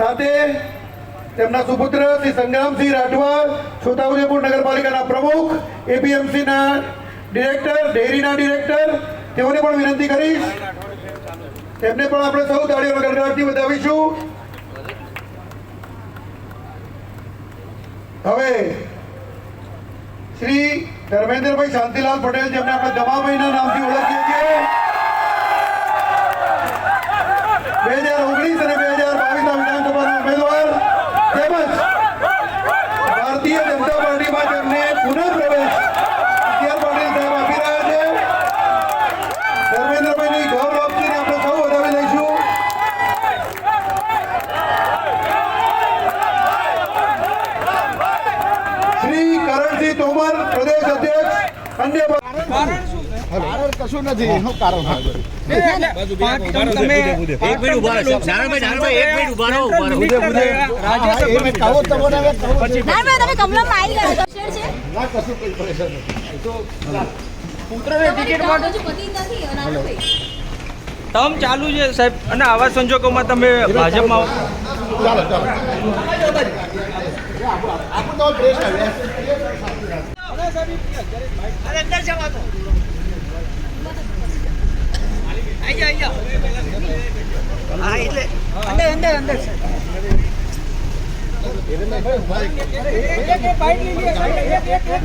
સાથે તેમના સુપુત્ર શ્રી સંગ્રામસિંહ રાઠવા છોટાઉદેપુર નગરપાલિકાના પ્રમુખ, એપીએમસીના ડિરેક્ટર, ડેરીના ડિરેક્ટર, તેઓને પણ વિનંતી કરીશ. તેમને પણ આપણે સૌ તાળીઓના ગણગાટથી વધાવીશું. હવે શ્રી ધર્મેન્દ્રભાઈ શાંતિલાલ પટેલ, જેમને આપણે દમાભાઈના નામથી ઓળખીએ પરેશાન કરણજી તોમર પ્રદેશ અધ્યક્ષ અન્ય ટર્મ ચાલુ. છે સાહેબ. અને આવા સંજોગોમાં તમે ભાજપમાં આવો. ચાલો ચાલો. અરે અંદર જવા તો આઈ આઈ હા એટલે અંદર અંદર અંદર એક એક બાઇક લીધી એક એક એક એક